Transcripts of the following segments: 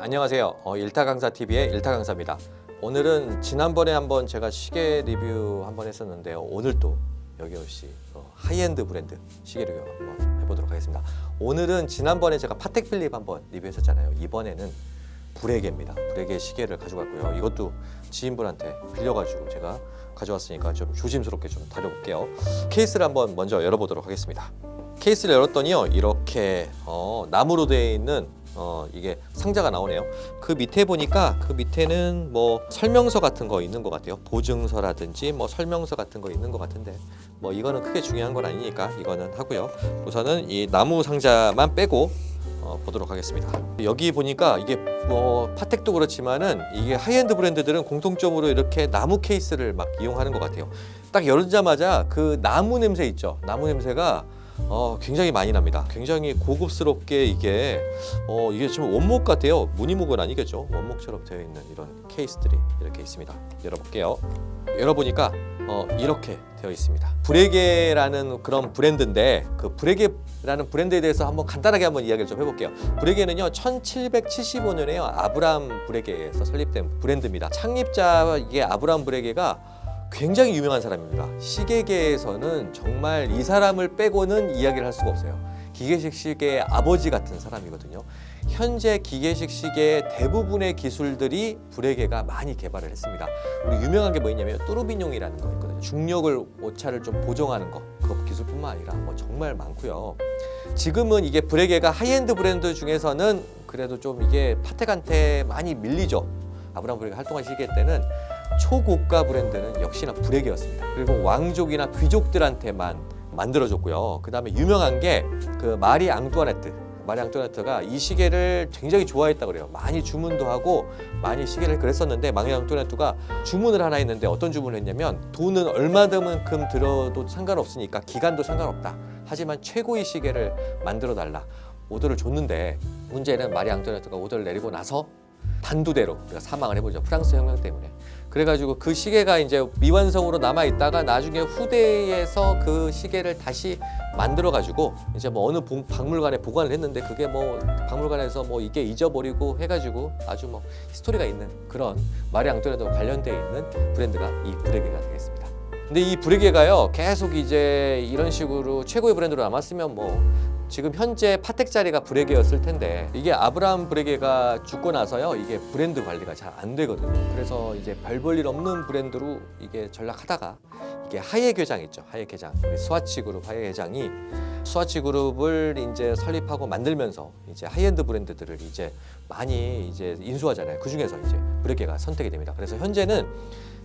안녕하세요. 어, 일타 강사 TV의 일타 강사입니다. 오늘은 지난번에 한번 제가 시계 리뷰 한번 했었는데요. 오늘 또 여기없이 어, 하이엔드 브랜드 시계 리뷰 한번 해보도록 하겠습니다. 오늘은 지난번에 제가 파텍 필립 한번 리뷰했었잖아요. 이번에는 브레게입니다. 브레게 시계를 가져갔고요. 이것도 지인분한테 빌려가지고 제가 가져왔으니까 좀 조심스럽게 좀 다뤄볼게요. 케이스를 한번 먼저 열어보도록 하겠습니다. 케이스를 열었더니요 이렇게 어, 나무로 되어 있는 어, 이게 상자가 나오네요. 그 밑에 보니까 그 밑에는 뭐 설명서 같은 거 있는 것 같아요. 보증서라든지 뭐 설명서 같은 거 있는 것 같은데 뭐 이거는 크게 중요한 건 아니니까 이거는 하고요. 우선은 이 나무 상자만 빼고 어, 보도록 하겠습니다. 여기 보니까 이게 뭐 파텍도 그렇지만은 이게 하이엔드 브랜드들은 공통적으로 이렇게 나무 케이스를 막 이용하는 것 같아요. 딱 열자마자 그 나무 냄새 있죠. 나무 냄새가 어, 굉장히 많이 납니다. 굉장히 고급스럽게 이게 어, 이게 좀 원목 같아요. 무늬목은 아니겠죠. 원목처럼 되어 있는 이런 케이스들이 이렇게 있습니다. 열어볼게요. 열어보니까 어, 이렇게 되어 있습니다. 브레게라는 그런 브랜드인데 그 브레게라는 브랜드에 대해서 한번 간단하게 한번 이야기를 좀 해볼게요. 브레게는요 1775년에요 아브람 브레게에서 설립된 브랜드입니다. 창립자 이게 아브람 브레게가 굉장히 유명한 사람입니다. 시계계에서는 정말 이 사람을 빼고는 이야기를 할 수가 없어요. 기계식 시계의 아버지 같은 사람이거든요. 현재 기계식 시계의 대부분의 기술들이 브레게가 많이 개발을 했습니다. 우리 유명한 게 뭐냐면 뚜루빈용이라는 거 있거든요. 중력을 오차를 좀 보정하는 거. 그 기술뿐만 아니라 뭐 정말 많고요. 지금은 이게 브레게가 하이엔드 브랜드 중에서는 그래도 좀 이게 파텍한테 많이 밀리죠. 아브라함 브레게 활동한 시기 때는 초고가 브랜드는 역시나 브레게였습니다. 그리고 왕족이나 귀족들한테만 만들어줬고요. 그 다음에 유명한 게 그 마리 앙뚜아네트. 마리 앙뚜아네트가 이 시계를 굉장히 좋아했다 그래요. 많이 주문도 하고 많이 시계를 그랬었는데 마리 앙뚜아네트가 주문을 하나 했는데 어떤 주문을 했냐면 돈은 얼마만큼 들어도 상관없으니까 기간도 상관없다. 하지만 최고의 시계를 만들어 달라. 오더를 줬는데 문제는 마리 앙뚜아네트가 오더를 내리고 나서 단두대로 우리가 사망을 해보죠. 프랑스 혁명 때문에. 그래가지고 그 시계가 이제 미완성으로 남아 있다가 나중에 후대에서 그 시계를 다시 만들어가지고 이제 뭐 어느 본- 박물관에 보관을 했는데 그게 뭐 박물관에서 뭐 이게 잊어버리고 해가지고 아주 뭐 히스토리가 있는 그런 마리 앙토네도 관련되어 있는 브랜드가 이 브레게가 되겠습니다. 근데 이 브레게가요 계속 이제 이런 식으로 최고의 브랜드로 남았으면 뭐 지금 현재 파텍 자리가 브레게였을 텐데 이게 아브라함 브레게가 죽고 나서요 이게 브랜드 관리가 잘 안 되거든요. 그래서 이제 별 볼 일 없는 브랜드로 이게 전락하다가 이게 하예 회장 있죠. 하예 회장 우리 스와치 그룹 하예 회장이 스와치 그룹을 이제 설립하고 만들면서 이제 하이엔드 브랜드들을 이제 많이 이제 인수하잖아요. 그 중에서 이제 브레게가 선택이 됩니다. 그래서 현재는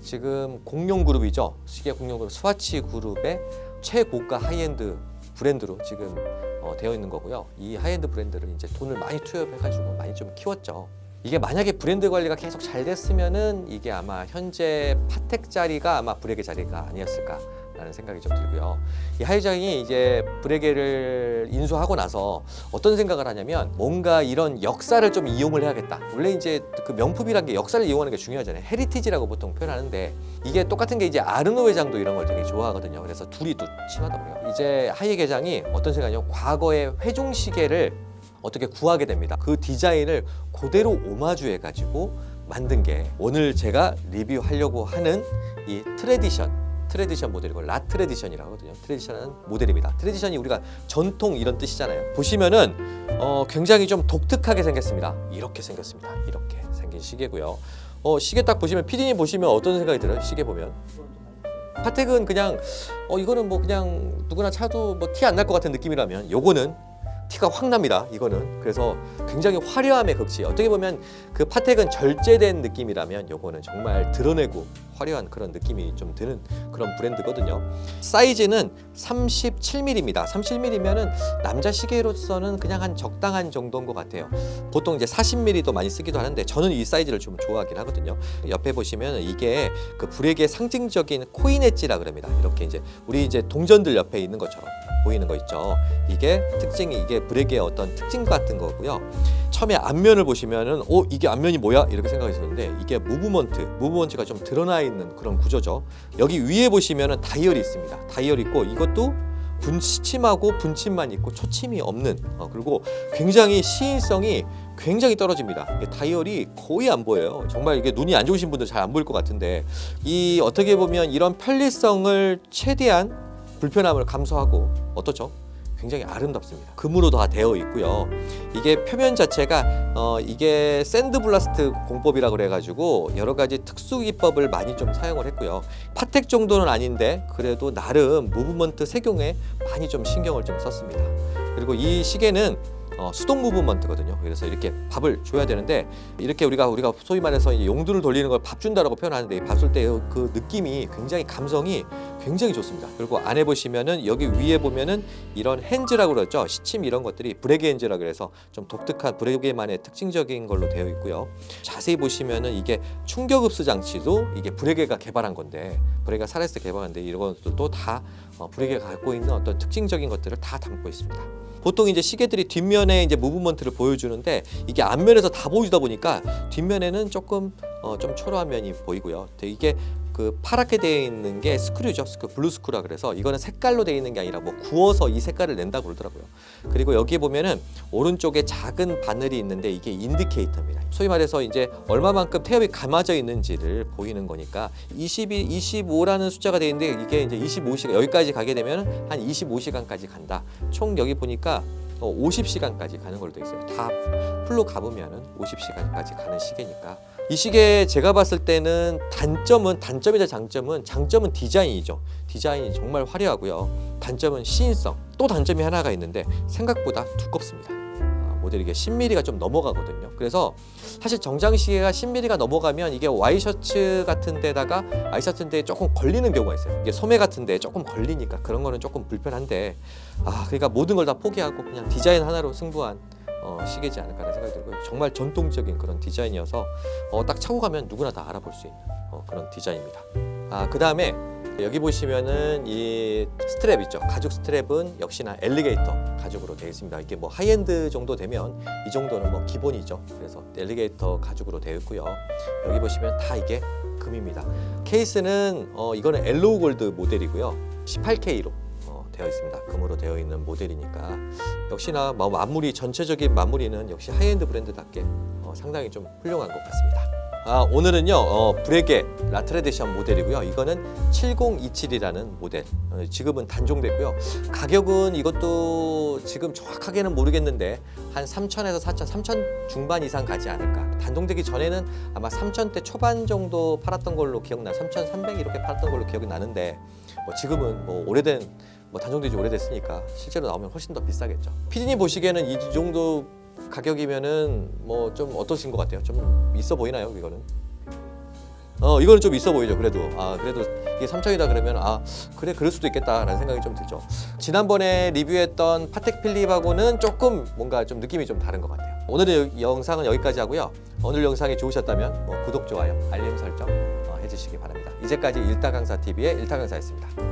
지금 공룡 그룹이죠. 시계 공룡 그룹 스와치 그룹의 최고가 하이엔드 브랜드로 지금 어, 되어 있는 거고요. 이 하이엔드 브랜드를 이제 돈을 많이 투여해가지고 많이 좀 키웠죠. 이게 만약에 브랜드 관리가 계속 잘 됐으면은 이게 아마 현재 파텍 자리가 아마 브레게 자리가 아니었을까 라는 생각이 좀 들고요. 이 하이장이 이제 브레게를 인수하고 나서 어떤 생각을 하냐면 뭔가 이런 역사를 좀 이용을 해야겠다. 원래 이제 그 명품이란 게 역사를 이용하는 게 중요하잖아요. 헤리티지라고 보통 표현하는데 이게 똑같은 게 이제 아르노 회장도 이런 걸 되게 좋아하거든요. 그래서 둘이 또 친하다고요. 이제 하이 회장이 어떤 생각이냐면 과거의 회중 시계를 어떻게 구하게 됩니다. 그 디자인을 그대로 오마주해 가지고 만든 게 오늘 제가 리뷰하려고 하는 이 트레디션 트레디션 모델이고 라 트레디션이라고 하거든요. 트레디션은 모델입니다. 트레디션이 우리가 전통 이런 뜻이잖아요. 보시면은 어, 굉장히 좀 독특하게 생겼습니다. 이렇게 생겼습니다. 이렇게 생긴 시계고요. 어, 시계 딱 보시면 피디님 보시면 어떤 생각이 들어요? 시계 보면 파텍은 그냥 어 이거는 뭐 그냥 누구나 차도 뭐 티 안 날 것 같은 느낌이라면 요거는 티가 확 납니다. 이거는 그래서 굉장히 화려함의 극치. 어떻게 보면 그 파텍은 절제된 느낌이라면 요거는 정말 드러내고 화려한 그런 느낌이 좀 드는 그런 브랜드거든요. 사이즈는 37mm입니다. 37mm면은 남자 시계로서는 그냥 한 적당한 정도인 것 같아요. 보통 이제 40mm도 많이 쓰기도 하는데 저는 이 사이즈를 좀 좋아하긴 하거든요. 옆에 보시면 이게 그 불에게 상징적인 코인 엣지라 그럽니다. 이렇게 이제 우리 이제 동전들 옆에 있는 것처럼 보이는 거 있죠. 이게 특징이 이게 브레게의 어떤 특징 같은 거고요. 처음에 앞면을 보시면은 어 이게 앞면이 뭐야 이렇게 생각했었는데 이게 무브먼트 무브먼트가 좀 드러나 있는 그런 구조죠. 여기 위에 보시면은 다이얼이 있습니다. 다이얼 있고 이것도 분침하고 분침만 있고 초침이 없는 어, 그리고 굉장히 시인성이 굉장히 떨어집니다. 다이얼이 거의 안 보여요. 정말 이게 눈이 안 좋으신 분들 잘 안 보일 것 같은데 이 어떻게 보면 이런 편리성을 최대한 불편함을 감소하고 어떻죠? 굉장히 아름답습니다. 금으로 다 되어 있고요. 이게 표면 자체가 어 이게 샌드블라스트 공법이라 그래 가지고 여러 가지 특수 기법을 많이 좀 사용을 했고요. 파텍 정도는 아닌데 그래도 나름 무브먼트 색용에 많이 좀 신경을 좀 썼습니다. 그리고 이 시계는 어, 수동 무브먼트거든요. 그래서 이렇게 밥을 줘야 되는데 이렇게 우리가 우리가 소위 말해서 이 용두를 돌리는 걸 밥 준다라고 표현하는데 이밥줄 때 그 느낌이 굉장히 감성이 굉장히 좋습니다. 그리고 안에 보시면은 여기 위에 보면은 이런 핸즈라고 그러죠. 시침 이런 것들이 브레게 핸즈라 그래서 좀 독특한 브레게만의 특징적인 걸로 되어 있고요. 자세히 보시면은 이게 충격 흡수 장치도 이게 브레게가 개발한 건데 브레게가 살아있을 때 개발한데 이런 것들도 다 어, 브레게가 갖고 있는 어떤 특징적인 것들을 다 담고 있습니다. 보통 이제 시계들이 뒷면에 이제 무브먼트를 보여주는데 이게 앞면에서 다 보여주다 보니까 뒷면에는 조금 어, 좀 초라한 면이 보이고요. 이게 그 파랗게 되어 있는 게 스크류죠. 그 블루 스크루라 그래서 이거는 색깔로 되어 있는 게 아니라 뭐 구워서 이 색깔을 낸다고 그러더라고요. 그리고 여기에 보면은 오른쪽에 작은 바늘이 있는데 이게 인디케이터입니다. 소위 말해서 이제 얼마만큼 태엽이 감아져 있는지를 보이는 거니까 22, 25라는 숫자가 되어 있는데 이게 이제 25시간 여기까지 가게 되면 한 25시간까지 간다. 총 여기 보니까 어, 50시간까지 가는 걸로 되어 있어요. 다 풀로 가보면은 50시간까지 가는 시계니까 이 시계 제가 봤을 때는 단점은 단점이자 장점은 장점은 디자인이죠. 디자인이 정말 화려하고요. 단점은 시인성. 또 단점이 하나가 있는데 생각보다 두껍습니다. 아, 모델이 이게 10mm가 좀 넘어가거든요. 그래서 사실 정장 시계가 10mm가 넘어가면 이게 와이셔츠 같은 데다가 와이셔츠인데 조금 걸리는 경우가 있어요. 이게 소매 같은 데 조금 걸리니까 그런 거는 조금 불편한데 아 그러니까 모든 걸 다 포기하고 그냥 디자인 하나로 승부한 어, 시계지 않을까라는 생각이 들고요. 정말 전통적인 그런 디자인이어서 어, 딱 차고 가면 누구나 다 알아볼 수 있는 어, 그런 디자인입니다. 아, 그 다음에 여기 보시면은 이 스트랩 있죠. 가죽 스트랩은 역시나 엘리게이터 가죽으로 되어 있습니다. 이게 뭐 하이엔드 정도 되면 이 정도는 뭐 기본이죠. 그래서 엘리게이터 가죽으로 되어 있고요. 여기 보시면 다 이게 금입니다. 케이스는 어, 이거는 엘로우 골드 모델이고요. 18K로 어, 되어 있습니다. 금으로 되어 있는 모델이니까 역시나 뭐 마무리 전체적인 마무리는 역시 하이엔드 브랜드답게 어, 상당히 좀 훌륭한 것 같습니다. 아, 오늘은요 어, 브레게 라트레디션 모델이고요. 이거는 7027이라는 모델. 어, 지금은 단종됐고요. 가격은 이것도 지금 정확하게는 모르겠는데 한 3천에서 4천, 3천 중반 이상 가지 않을까. 단종되기 전에는 아마 3천대 초반 정도 팔았던 걸로 기억나. 3,300 이렇게 팔았던 걸로 기억이 나는데 뭐 지금은 뭐 오래된 뭐 단종되지 오래됐으니까 실제로 나오면 훨씬 더 비싸겠죠. 피디님 보시기에는 이 정도 가격이면은 뭐 좀 어떠신 것 같아요? 좀 있어 보이나요, 이거는? 어, 이거는 좀 있어 보이죠. 그래도 아 그래도 이게 3천이다 그러면 아 그래 그럴 수도 있겠다라는 생각이 좀 들죠. 지난번에 리뷰했던 파텍 필립하고는 조금 뭔가 좀 느낌이 좀 다른 것 같아요. 오늘의 여- 영상은 여기까지 하고요. 오늘 영상이 좋으셨다면 뭐 구독, 좋아요, 알림 설정 어, 해주시기 바랍니다. 이제까지 일타 강사 TV의 일타 강사였습니다.